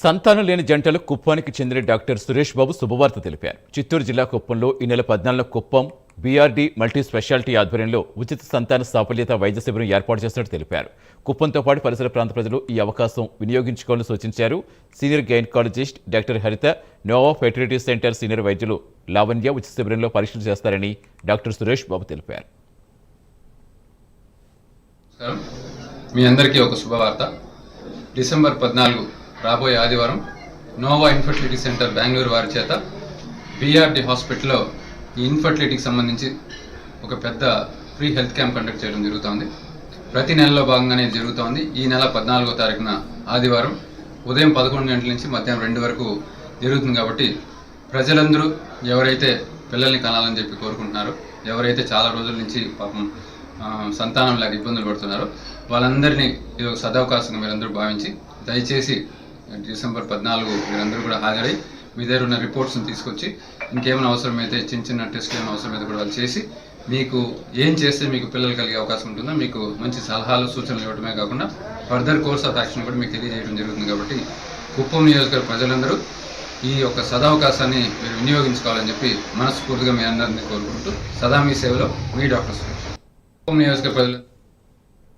సంతానం లేని జంటలు కుప్పానికి చెందిన డాక్టర్ సురేష్ బాబు శుభవార్త తెలిపారు. చిత్తూరు జిల్లా కుప్పంలో ఈ నెల పద్నాలుగున కుప్పం బీఆర్డీ మల్టీ స్పెషాలిటీ ఆధ్వర్యంలో ఉచిత సంతాన సాఫల్యత వైద్య శిబిరం ఏర్పాటు చేసినట్టు తెలిపారు. కుప్పంతో పాటు పరిసర ప్రాంత ప్రజలు ఈ అవకాశం వినియోగించుకోవాలని సూచించారు. Senior gynaecologist doctor Haritha Nova fertility centre senior వైద్యులు లావణ్య ఉచిత శిబిరంలో పరీక్షలు చేస్తారని డాక్టర్ సురేష్ బాబు తెలిపారు. మీ అందరికీ ఒక శుభవార్త. డిసెంబర్ పద్నాలుగు రాబోయే ఆదివారం నోవా ఇన్ఫర్టిలిటీ సెంటర్ బెంగళూరు వారి చేత బీఆర్డి హాస్పిటల్లో ఈ ఇన్ఫర్టిలిటీకి సంబంధించి ఒక పెద్ద ఫ్రీ హెల్త్ క్యాంప్ కండక్ట్ చేయడం జరుగుతోంది. ప్రతి నెలలో భాగంగానే జరుగుతోంది. ఈ నెల పద్నాలుగో తారీఖున ఆదివారం ఉదయం పదకొండు గంటల నుంచి మధ్యాహ్నం రెండు వరకు జరుగుతుంది కాబట్టి ప్రజలందరూ ఎవరైతే పిల్లల్ని కనాలని చెప్పి కోరుకుంటున్నారో ఎవరైతే చాలా రోజుల నుంచి పాపం సంతానం లేక ఇబ్బందులు పడుతున్నారో వాళ్ళందరినీ ఇది ఒక సదవకాశంగా మీరందరూ భావించి దయచేసి డిసెంబర్ పద్నాలుగు మీరందరూ కూడా హాజరై మీ దగ్గర ఉన్న రిపోర్ట్స్ని తీసుకొచ్చి ఇంకేమైనా అవసరమైతే చిన్న చిన్న టెస్ట్లు ఏమైనా అవసరమైతే కూడా వాళ్ళు చేసి మీకు ఏం చేస్తే మీకు పిల్లలు కలిగే అవకాశం ఉంటుందో మీకు మంచి సలహాలు సూచనలు ఇవ్వడమే కాకుండా ఫర్దర్ కోర్స్ ఆఫ్ యాక్షన్ కూడా మీకు తెలియజేయడం జరుగుతుంది కాబట్టి కుప్పం నియోజకవర్గ ప్రజలందరూ ఈ యొక్క సదావకాశాన్ని మీరు వినియోగించుకోవాలని చెప్పి మనస్ఫూర్తిగా మీ అందరినీ కోరుకుంటూ సదా మీ సేవలో మీ డాక్టర్ సురేష్ కుప్పం నియోజకవర్గ ప్రజలు